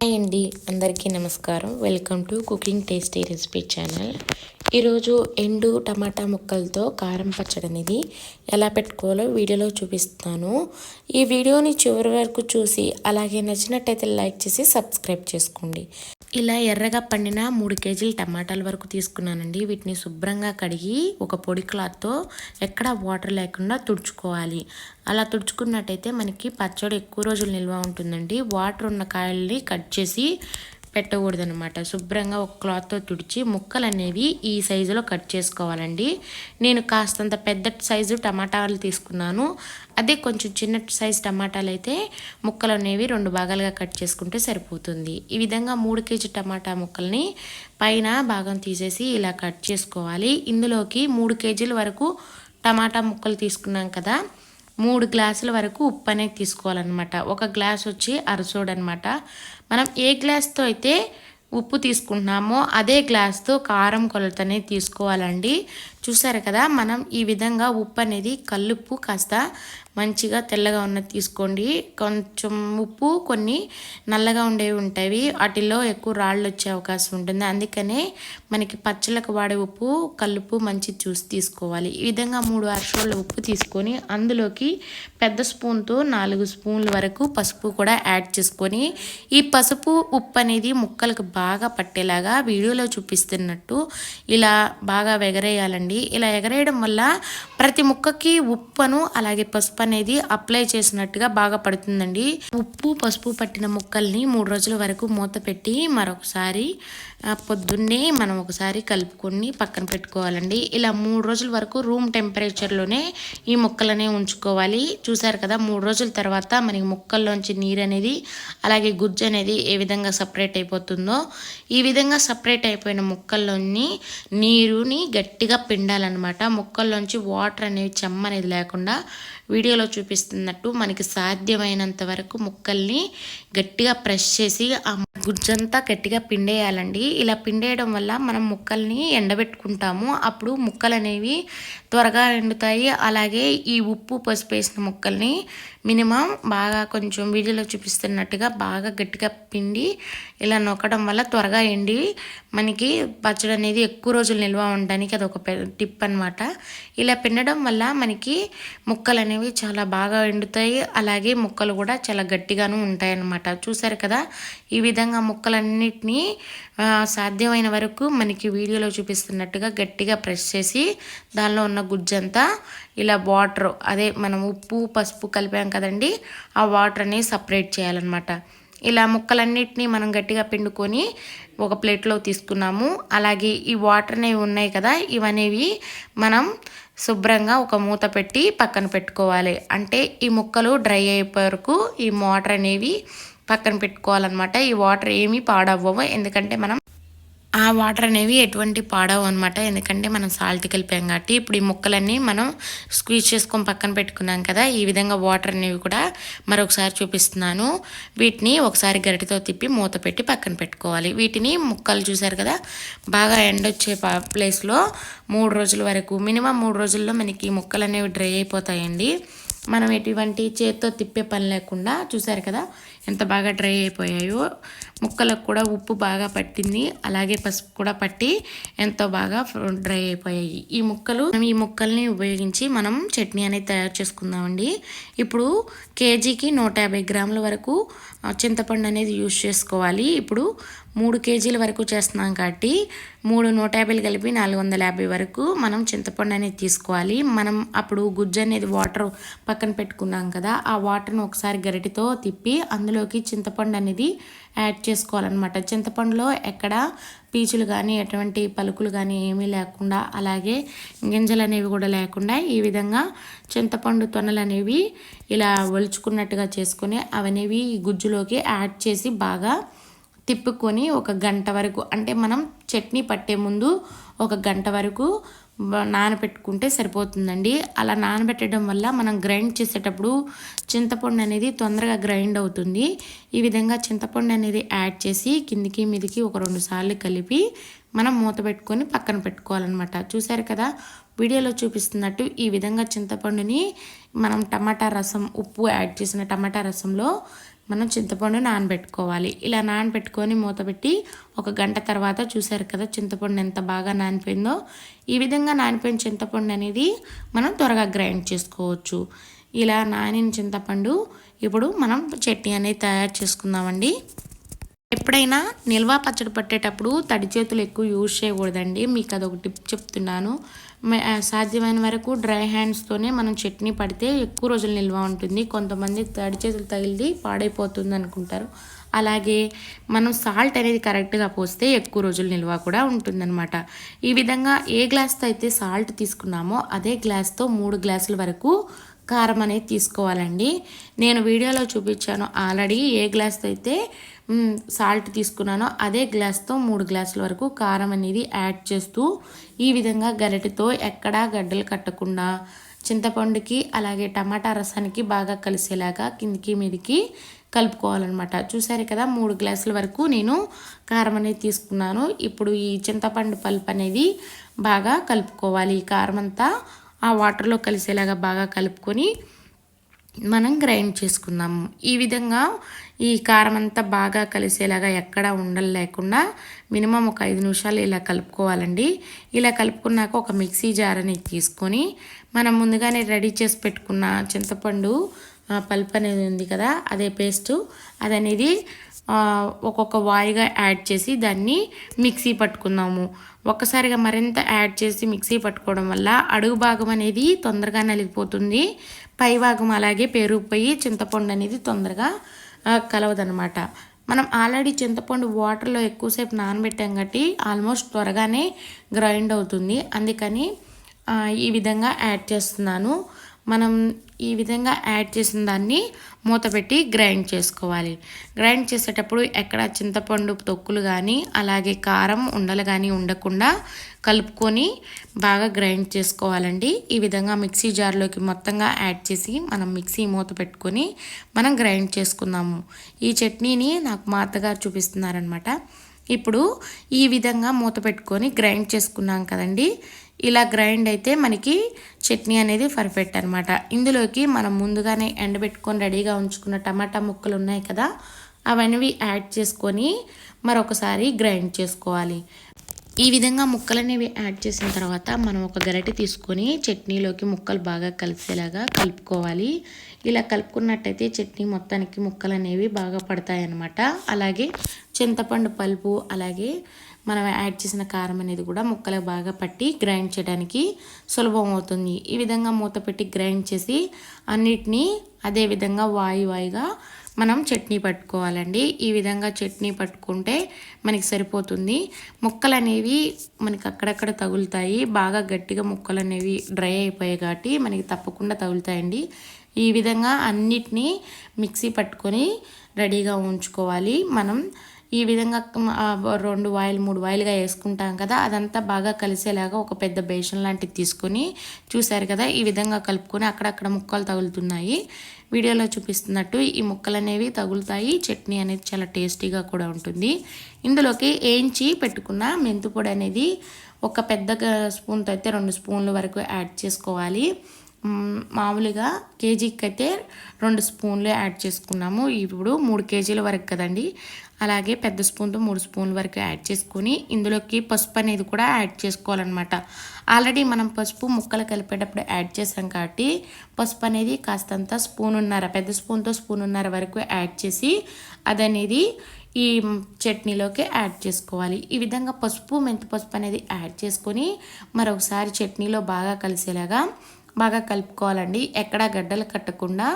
Hi అండి అందరికీ నమస్కారం. Welcome to cooking tasty recipe channel. ఈరోజు ఎండు టమాటా ముక్కలతో కారం పచ్చడి అనేది ఎలా పెట్టుకోవాలో వీడియోలో చూపిస్తాను ఈ వీడియోని చివరి వరకు చూసి అలాగే నచ్చినట్టయితే లైక్ చేసి సబ్స్క్రైబ్ చేసుకోండి. ఇలా ఎర్రగా పండిన మూడు కేజీల టమాటాల వరకు తీసుకున్నానండి. వీటిని శుభ్రంగా కడిగి ఒక పొడి క్లాత్తో ఎక్కడ వాటర్ లేకుండా తుడుచుకోవాలి. అలా తుడుచుకున్నట్టయితే మనకి పచ్చడి ఎక్కువ రోజులు నిల్వ ఉంటుందండి. వాటర్ ఉన్న కాయల్ని కట్ చేసి పెట్టకూడదనమాట శుభ్రంగా ఒక క్లాత్తో తుడిచి ముక్కలు అనేవి ఈ సైజులో కట్ చేసుకోవాలండి. నేను కాస్తంత పెద్ద సైజు టమాటాలు తీసుకున్నాను. అదే కొంచెం చిన్న సైజు టమాటాలు అయితే ముక్కలు అనేవి రెండు భాగాలుగా కట్ చేసుకుంటే సరిపోతుంది. ఈ విధంగా మూడు కేజీ టమాటా ముక్కల్ని పైన భాగం తీసేసి ఇలా కట్ చేసుకోవాలి. ఇందులోకి మూడు కేజీల వరకు టమాటా ముక్కలు తీసుకున్నాం కదా. మూడు గ్లాసుల వరకు ఉప్పు అనేది తీసుకోవాలన్నమాట. ఒక గ్లాస్ వచ్చి అరచోడు అనమాట మనం ఏ గ్లాస్తో అయితే ఉప్పు తీసుకుంటున్నామో అదే గ్లాస్తో కారం కొలత అనేది తీసుకోవాలండి. చూసారు కదా మనం ఈ విధంగా ఉప్పు అనేది కల్లుప్పు కాస్త మంచిగా తెల్లగా ఉన్నది తీసుకోండి. కొంచెం ఉప్పు కొన్ని నల్లగా ఉండేవి ఉంటాయి. వాటిలో ఎక్కువ రాళ్ళు వచ్చే అవకాశం ఉంటుంది. అందుకనే మనకి పచ్చళ్ళకు వాడే ఉప్పు కల్లుప్పు మంచి చూసి తీసుకోవాలి. ఈ విధంగా మూడు అరసోళ్ళ ఉప్పు తీసుకొని అందులోకి పెద్ద స్పూన్తో నాలుగు స్పూన్ల వరకు పసుపు కూడా యాడ్ చేసుకొని ఈ పసుపు ఉప్పు అనేది ముక్కలకు బాగా పట్టేలాగా వీడియోలో చూపిస్తున్నట్టు ఇలా బాగా ఉంటుంది ఇలా ఎగరేయడం వల్ల ప్రతి ముక్కకి ఉప్పును అలాగే పసుపు అనేది అప్లై చేసినట్టుగా బాగా పడుతుందండి. ఉప్పు పసుపు పట్టిన ముక్కల్ని మూడు రోజుల వరకు మూత పెట్టి మరొకసారి పొద్దున్నే మనం ఒకసారి కలుపుకొని పక్కన పెట్టుకోవాలండి. ఇలా మూడు రోజుల వరకు రూమ్ టెంపరేచర్లోనే ఈ ముక్కలనే ఉంచుకోవాలి. చూసారు కదా మూడు రోజుల తర్వాత మనకి ముక్కల్లోంచి నీరు అనేది అలాగే గుజ్జు అనేది ఏ విధంగా సపరేట్ అయిపోతుందో ఈ విధంగా సపరేట్ అయిపోయిన ముక్కల్లోని నీరుని గట్టిగా పిండాలన్నమాట ముక్కల్లోంచి వాటర్ అనేవి చెమ్మ అనేది లేకుండా వీడియోలో చూపిస్తున్నట్టు మనకి సాధ్యమైనంత వరకు ముక్కల్ని గట్టిగా ప్రెస్ చేసి ఆ గుజ్జంతా గట్టిగా పిండేయాలండి. ఇలా పిండేయడం వల్ల మనం ముక్కల్ని ఎండబెట్టుకుంటాము. అప్పుడు ముక్కలు అనేవి త్వరగా ఎండుతాయి. అలాగే ఈ ఉప్పు పసుపు వేసిన ముక్కల్ని మినిమం బాగా కొంచెం వీడియోలో చూపిస్తున్నట్టుగా బాగా గట్టిగా పిండి ఇలా నొక్కడం వల్ల త్వరగా ఎండి మనకి పచ్చడి అనేది ఎక్కువ రోజులు నిల్వ ఉండడానికి అది ఒక టిప్ అనమాట ఇలా పిండడం వల్ల మనకి ముక్కలు అనేవి చాలా బాగా ఎండుతాయి. అలాగే ముక్కలు కూడా చాలా గట్టిగాను ఉంటాయి అన్నమాట. చూసారు కదా? ఈ విధంగా ముక్కలన్నిటినీ సాధ్యమైన వరకు మనకి వీడియోలో చూపిస్తున్నట్టుగా గట్టిగా ప్రెస్ చేసి దానిలో ఉన్న గుజ్జంతా ఇలా వాటర్ అదే మనం ఉప్పు పసుపు కలిపాం కదండి ఆ వాటర్ అనేది సపరేట్ చేయాలన్నమాట. ఇలా ముక్కలన్నిటినీ మనం గట్టిగా పిండుకొని ఒక ప్లేట్లో తీసుకున్నాము. అలాగే ఈ వాటర్ అనేవి ఉన్నాయి కదా ఇవనేవి మనం శుభ్రంగా ఒక మూత పెట్టి పక్కన పెట్టుకోవాలి. అంటే ఈ ముక్కలు డ్రై అయిపోయే వరకు ఈ వాటర్ అనేవి పక్కన పెట్టుకోవాలన్నమాట. ఈ వాటర్ ఏమీ పాడవ్వవు ఎందుకంటే మనం ఆ వాటర్ అనేవి ఎటువంటి పాడవు అనమాట ఎందుకంటే మనం సాల్ట్ కలిపాం కాబట్టి ఇప్పుడు ఈ ముక్కలన్నీ మనం స్క్వీజ్ చేసుకొని పక్కన పెట్టుకున్నాం కదా ఈ విధంగా వాటర్ అనేవి కూడా మరొకసారి చూపిస్తున్నాను. వీటిని ఒకసారి గరిటతో తిప్పి మూత పెట్టి పక్కన పెట్టుకోవాలి. వీటిని ముక్కలు చూసారు కదా బాగా ఎండొచ్చే ప్లేస్లో మూడు రోజుల వరకు మినిమం మూడు రోజుల్లో మనకి ముక్కలు అనేవి డ్రై అయిపోతాయండి. మనం ఎటువంటి చేత్తో తిప్పే పని లేకుండా చూసారు కదా ఎంత బాగా డ్రై అయిపోయాయో ముక్కలకు కూడా ఉప్పు బాగా పట్టింది. అలాగే పసుపు కూడా పట్టి ఎంతో బాగా డ్రై అయిపోయాయి. ఈ ముక్కలు ఈ ముక్కల్ని ఉపయోగించి మనం చట్నీ అనేది తయారు చేసుకుందామండి. ఇప్పుడు కేజీకి నూట యాభై గ్రాముల వరకు చింతపండు అనేది యూజ్ చేసుకోవాలి. ఇప్పుడు మూడు కేజీల వరకు చేస్తున్నాం కాబట్టి మూడు నూట యాభైలు కలిపి నాలుగు వందల యాభై వరకు మనం చింతపండు అనేది తీసుకోవాలి. మనం అప్పుడు గుజ్జు అనేది వాటర్ పక్కన పెట్టుకున్నాం కదా ఆ వాటర్ను ఒకసారి గరిటితో తిప్పి అందులో అందులోకి చింతపండు అనేది యాడ్ చేసుకోవాలన్నమాట. చింతపండులో ఎక్కడ పీచులు కానీ ఎటువంటి పలుకులు కానీ ఏమీ లేకుండా అలాగే గింజలు అనేవి కూడా లేకుండా ఈ విధంగా చింతపండు తొనలు అనేవి ఇలా ఒలుచుకున్నట్టుగా చేసుకొని అవనేవి ఈ గుజ్జులోకి యాడ్ చేసి బాగా తిప్పుకొని ఒక గంట వరకు అంటే మనం చట్నీ పట్టే ముందు ఒక గంట వరకు నానబెట్టుకుంటే సరిపోతుందండి. అలా నానబెట్టడం వల్ల మనం గ్రైండ్ చేసేటప్పుడు చింతపండు అనేది తొందరగా గ్రైండ్ అవుతుంది. ఈ విధంగా చింతపండు అనేది యాడ్ చేసి కిందికి మీదికి ఒక రెండు సార్లు కలిపి మనం మూత పెట్టుకొని పక్కన పెట్టుకోవాలన్నమాట. చూసారు కదా? వీడియోలో చూపిస్తున్నట్టు ఈ విధంగా చింతపండుని మనం టమాటా రసం ఉప్పు యాడ్ చేసిన టమాటా రసంలో మనం చింతపండు నానబెట్టుకోవాలి. ఇలా నానబెట్టుకొని మూత పెట్టి ఒక గంట తర్వాత చూసారు కదా చింతపండు ఎంత బాగా నానిపోయిందో? ఈ విధంగా నానిపోయిన చింతపండు అనేది మనం త్వరగా గ్రైండ్ చేసుకోవచ్చు. ఇలా నానిన చింతపండు ఇప్పుడు మనం చట్నీ అనేది తయారు చేసుకుందామండి. ఎప్పుడైనా నిల్వ పచ్చడి పట్టేటప్పుడు తడి చేతులు ఎక్కువ యూజ్ చేయకూడదండి. మీకు అదొక టిప్ చెప్తున్నాను. సాధ్యమైన వరకు డ్రై హ్యాండ్స్తోనే మనం చట్నీ పడితే ఎక్కువ రోజులు నిల్వ ఉంటుంది. కొంతమంది తడి చేతులు తగిలిది పాడైపోతుంది అనుకుంటారు. అలాగే మనం సాల్ట్ అనేది కరెక్ట్గా పోస్తే ఎక్కువ రోజులు నిల్వ కూడా ఉంటుందన్నమాట. ఈ విధంగా ఏ గ్లాస్తో అయితే సాల్ట్ తీసుకున్నామో అదే గ్లాస్తో మూడు గ్లాసుల వరకు కారం అనేది తీసుకోవాలండి. నేను వీడియోలో చూపించాను ఆల్రెడీ ఏ గ్లాస్తో అయితే సాల్ట్ తీసుకున్నానో అదే గ్లాస్తో మూడు గ్లాసుల వరకు కారం అనేది యాడ్ చేస్తూ ఈ విధంగా గరిటెతో ఎక్కడా గడ్డలు కట్టకుండా చింతపండుకి అలాగే టమాటా రసానికి బాగా కలిసేలాగా కిందికి మీదికి కలుపుకోవాలన్నమాట. చూసారు కదా మూడు గ్లాసుల వరకు నేను కారం అనేది తీసుకున్నాను. ఇప్పుడు ఈ చింతపండు పల్ప్ అనేది బాగా కలుపుకోవాలి. ఈ కారం అంతా ఆ వాటర్లో కలిసేలాగా బాగా కలుపుకొని మనం గ్రైండ్ చేసుకుందాము. ఈ విధంగా ఈ కారం అంతా బాగా కలిసేలాగా ఎక్కడ ఉండలు లేకుండా మినిమం ఒక ఐదు నిమిషాలు ఇలా కలుపుకోవాలండి. ఇలా కలుపుకున్నాక ఒక మిక్సీ జార్ అనేది తీసుకొని మనం ముందుగానే రెడీ చేసి పెట్టుకున్న చింతపండు పల్ప్ అనేది ఉంది కదా అదే పేస్టు అదనేది ఒక్కొక్క వాయిగా యాడ్ చేసి దాన్ని మిక్సీ పట్టుకుందాము. ఒక్కసారిగా మరింత యాడ్ చేసి మిక్సీ పట్టుకోవడం వల్ల అడుగు భాగం అనేది తొందరగా నలిగిపోతుంది. పై భాగం అలాగే పెరుగుపోయి చింతపండు అనేది తొందరగా కలవదనమాట మనం ఆల్రెడీ చింతపండు వాటర్లో ఎక్కువసేపు నానబెట్టాం కాబట్టి ఆల్మోస్ట్ త్వరగానే గ్రైండ్ అవుతుంది. అందుకని ఈ విధంగా యాడ్ చేస్తున్నాను. మనం ఈ విధంగా యాడ్ చేసిన దాన్ని మూత పెట్టి గ్రైండ్ చేసుకోవాలి. గ్రైండ్ చేసేటప్పుడు ఎక్కడ చింతపండు తొక్కులు కానీ అలాగే కారం ఉండలు కానీ ఉండకుండా కలుపుకొని బాగా గ్రైండ్ చేసుకోవాలండి. ఈ విధంగా మిక్సీ జార్లోకి మొత్తంగా యాడ్ చేసి మనం మిక్సీ మూత పెట్టుకొని మనం గ్రైండ్ చేసుకుందాము. ఈ చట్నీని నాకు మా అత్తగారు చూపిస్తున్నారనమాట ఇప్పుడు ఈ విధంగా మూత పెట్టుకొని గ్రైండ్ చేసుకున్నాం కదండి. ఇలా గ్రైండ్ అయితే మనకి చట్నీ అనేది పర్ఫెక్ట్ అనమాట ఇందులోకి మనం ముందుగానే ఎండబెట్టుకొని రెడీగా ఉంచుకున్న టమాటా ముక్కలు ఉన్నాయి కదా అవన్నీ యాడ్ చేసుకొని మరొకసారి గ్రైండ్ చేసుకోవాలి. ఈ విధంగా ముక్కలు అనేవి యాడ్ చేసిన తర్వాత మనం ఒక గరిటె తీసుకొని చట్నీలోకి ముక్కలు బాగా కలిసేలాగా కలుపుకోవాలి. ఇలా కలుపుకున్నట్టయితే చట్నీ మొత్తానికి ముక్కలు అనేవి బాగా పడతాయి అన్నమాట అలాగే చింతపండు పలుపు అలాగే మనం యాడ్ చేసిన కారం అనేది కూడా ముక్కలకు బాగా పట్టి గ్రైండ్ చేయడానికి సులభం అవుతుంది. ఈ విధంగా మూత పెట్టి గ్రైండ్ చేసి అన్నిటినీ అదే విధంగా వాయి వాయిగా మనం చట్నీ పట్టుకోవాలండి. ఈ విధంగా చట్నీ పట్టుకుంటే మనకి సరిపోతుంది. ముక్కలు అనేవి మనకి అక్కడక్కడ తగులుతాయి. బాగా గట్టిగా ముక్కలు అనేవి డ్రై అయిపోయాయి కాబట్టి మనకి తప్పకుండా తగులుతాయండి. ఈ విధంగా అన్నిటినీ మిక్సీ పట్టుకొని రెడీగా ఉంచుకోవాలి. మనం ఈ విధంగా రెండు వాయిల్ మూడు వాయిల్గా వేసుకుంటాం కదా అదంతా బాగా కలిసేలాగా ఒక పెద్ద బేషన్ లాంటిది తీసుకొని చూశారు కదా ఈ విధంగా కలుపుకొని అక్కడక్కడ ముక్కలు తగులుతున్నాయి. వీడియోలో చూపిస్తున్నట్టు ఈ ముక్కలు అనేవి తగులుతాయి చట్నీ అనేది చాలా టేస్టీగా కూడా ఉంటుంది. ఇందులోకి వేయించి పెట్టుకున్న మెంతుపొడి అనేది ఒక పెద్ద స్పూన్తో అయితే రెండు స్పూన్ల వరకు యాడ్ చేసుకోవాలి. మామూలుగా కేజీకి అయితే రెండు స్పూన్లు యాడ్ చేసుకున్నాము. ఇప్పుడు మూడు కేజీల వరకు కదండి. అలాగే పెద్ద స్పూన్తో మూడు స్పూన్ల వరకు యాడ్ చేసుకొని ఇందులోకి పసుపు అనేది కూడా యాడ్ చేసుకోవాలన్నమాట. ఆల్రెడీ మనం పసుపు ముక్కలు కలిపేటప్పుడు యాడ్ చేసాం కాబట్టి పసుపు అనేది కాస్తంత స్పూన్ ఉన్నర పెద్ద స్పూన్తో స్పూన్ ఉన్నర వరకు యాడ్ చేసి అదనేది ఈ చట్నీలోకి యాడ్ చేసుకోవాలి. ఈ విధంగా పసుపు మెంతి పసుపు అనేది యాడ్ చేసుకొని మరొకసారి చట్నీలో బాగా కలిసేలాగా బాగా కలుపుకోవాలండి. ఎక్కడా గడ్డలు కట్టకుండా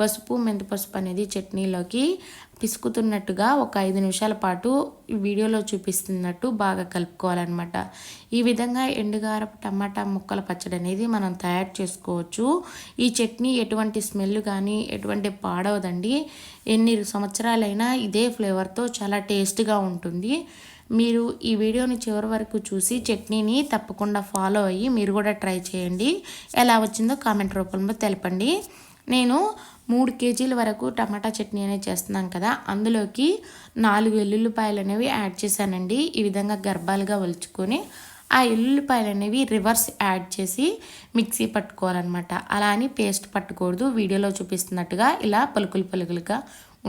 పసుపు మెంతి పసుపు అనేది చట్నీలోకి పిసుకుతున్నట్టుగా ఒక ఐదు నిమిషాల పాటు వీడియోలో చూపిస్తున్నట్టు బాగా కలుపుకోవాలన్నమాట. ఈ విధంగా ఎండుగారపు టమాటా ముక్కల పచ్చడి అనేది మనం తయారు చేసుకోవచ్చు. ఈ చట్నీ ఎటువంటి స్మెల్ కానీ ఎటువంటి పాడవదండి. ఎన్ని సంవత్సరాలైనా ఇదే ఫ్లేవర్తో చాలా టేస్ట్గా ఉంటుంది. మీరు ఈ వీడియోని చివరి వరకు చూసి చట్నీని తప్పకుండా ఫాలో అయ్యి మీరు కూడా ట్రై చేయండి. ఎలా వచ్చిందో కామెంట్ రూపంలో తెలపండి. నేను మూడు కేజీల వరకు టమాటా చట్నీ అనేది చేస్తున్నాం కదా అందులోకి నాలుగు ఎల్లుల్లిపాయలు అనేవి యాడ్ చేశానండి. ఈ విధంగా గర్భాలుగా ఒలుచుకొని ఆ ఎల్లుల్లిపాయలు అనేవి రివర్స్ యాడ్ చేసి మిక్సీ పట్టుకోవాలన్నమాట. అలా అని పేస్ట్ పట్టకూడదు వీడియోలో చూపిస్తున్నట్టుగా ఇలా పలుకులు పలుకులుగా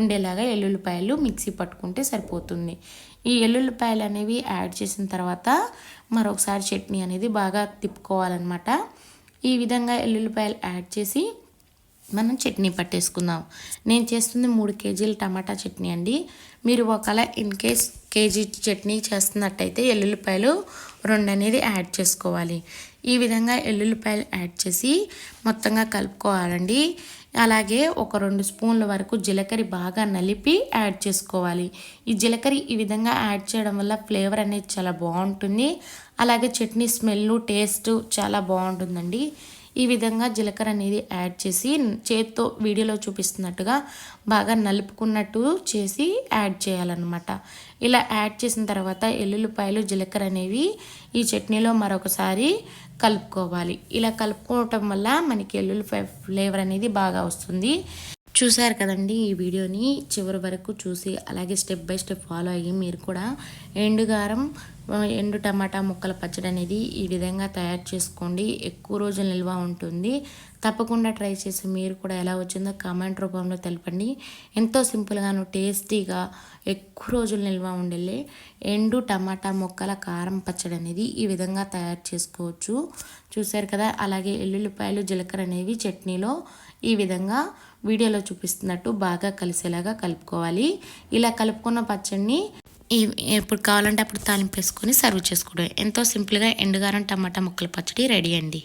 ఉండేలాగా ఎల్లుల్లిపాయలు మిక్సీ పట్టుకుంటే సరిపోతుంది. ఈ ఎల్లుల్లిపాయలు అనేవి యాడ్ చేసిన తర్వాత మరొకసారి చట్నీ అనేది బాగా తిప్పుకోవాలన్నమాట. ఈ విధంగా ఎల్లుల్లిపాయలు యాడ్ చేసి మనం చట్నీ పట్టేసుకుందాం. నేను చేస్తుంది మూడు కేజీల టమాటా చట్నీ అండి. మీరు ఒకవేళ ఇన్ కేస్ కేజీ చట్నీ చేస్తున్నట్టయితే ఎల్లుల్లిపాయలు రెండు అనేది యాడ్ చేసుకోవాలి. ఈ విధంగా ఎల్లుల్లిపాయలు యాడ్ చేసి మొత్తంగా కలుపుకోవాలండి. అలాగే ఒక రెండు స్పూన్ల వరకు జీలకర్ర బాగా నలిపి యాడ్ చేసుకోవాలి. ఈ జీలకర్ర ఈ విధంగా యాడ్ చేయడం వల్ల ఫ్లేవర్ అనేది చాలా బాగుంటుంది. అలాగే చట్నీ స్మెల్ టేస్ట్ చాలా బాగుంటుందండి. ఈ విధంగా జీలకర్ర అనేది యాడ్ చేసి చేత్తో వీడియోలో చూపిస్తున్నట్టుగా బాగా నలుపుకున్నట్టు చేసి యాడ్ చేయాలన్నమాట. ఇలా యాడ్ చేసిన తర్వాత ఎల్లుల్లిపాయలు జీలకర్ర అనేవి ఈ చట్నీలో మరొకసారి కలుపుకోవాలి. ఇలా కలుపుకోవటం వల్ల మనకి ఎల్లుల్లిపాయ ఫ్లేవర్ అనేది బాగా వస్తుంది. చూశారు కదండి ఈ వీడియోని. చివరి వరకు చూసి అలాగే స్టెప్ బై స్టెప్ ఫాలో అయ్యి మీరు కూడా ఎండుగారం ఎండు టమాటా ముక్కల పచ్చడి అనేది ఈ విధంగా తయారు చేసుకోండి. ఎక్కువ రోజులు నిల్వ ఉంటుంది. తప్పకుండా ట్రై చేసి మీరు కూడా ఎలా వచ్చిందో కామెంట్ రూపంలో తెలపండి. ఎంతో సింపుల్గాను టేస్టీగా ఎక్కువ రోజులు నిల్వ ఉండేలే. ఎండు టమాటా ముక్కల కారం పచ్చడి అనేది ఈ విధంగా తయారు చేసుకోవచ్చు. చూసారు కదా? అలాగే ఎల్లుల్లిపాయలు జీలకర్ర అనేవి చట్నీలో ఈ విధంగా వీడియోలో చూపిస్తున్నట్టు బాగా కలిసేలాగా కలుపుకోవాలి. ఇలా కలుపుకున్న పచ్చడిని ఈ ఎప్పుడు కావాలంటే అప్పుడు తాలింపు వేసుకొని సర్వ్ చేసుకోవడం. ఎంతో సింపుల్గా ఎండుగారం టమాటా ముక్కల పచ్చడి రెడీ అండి.